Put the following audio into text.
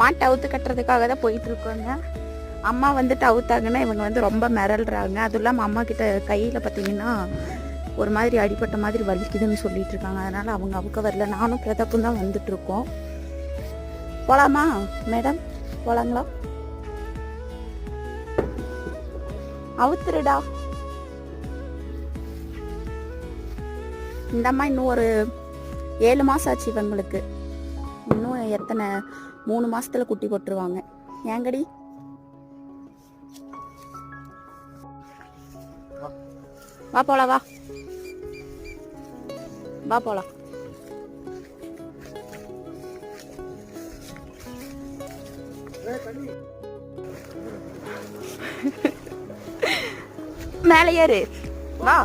மாட்டை அவுத்து கட்டுறதுக்காக தான் போயிட்டு இருக்கோங்க அம்மா வந்துட்டு அவுத்தாங்கன்னா இவங்க வந்து ரொம்ப மிரள்றாங்க. அதுவும் இல்லாமல் அம்மா கிட்ட கையில் பார்த்தீங்கன்னா ஒரு மாதிரி அடிப்பட்ட மாதிரி வலிக்குதுன்னு சொல்லிட்டு இருக்காங்க அதனால அவங்க அவுக்க வரல. நானும் பிரதாப்பும் தான் வந்துட்டு இருக்கோம் போலாமா மேடம்? போலாங்களா? அவுத்துருடா. இந்த அம்மா இன்னும் ஒரு ஏழு மாசம் ஆச்சு இவங்களுக்கு. எத்தனை மூணு மாசத்துல குட்டி போட்டுருவாங்க. ஏங்கடி? வா போலாம் வா. வா போலாம் மேலே ஏறு. வா.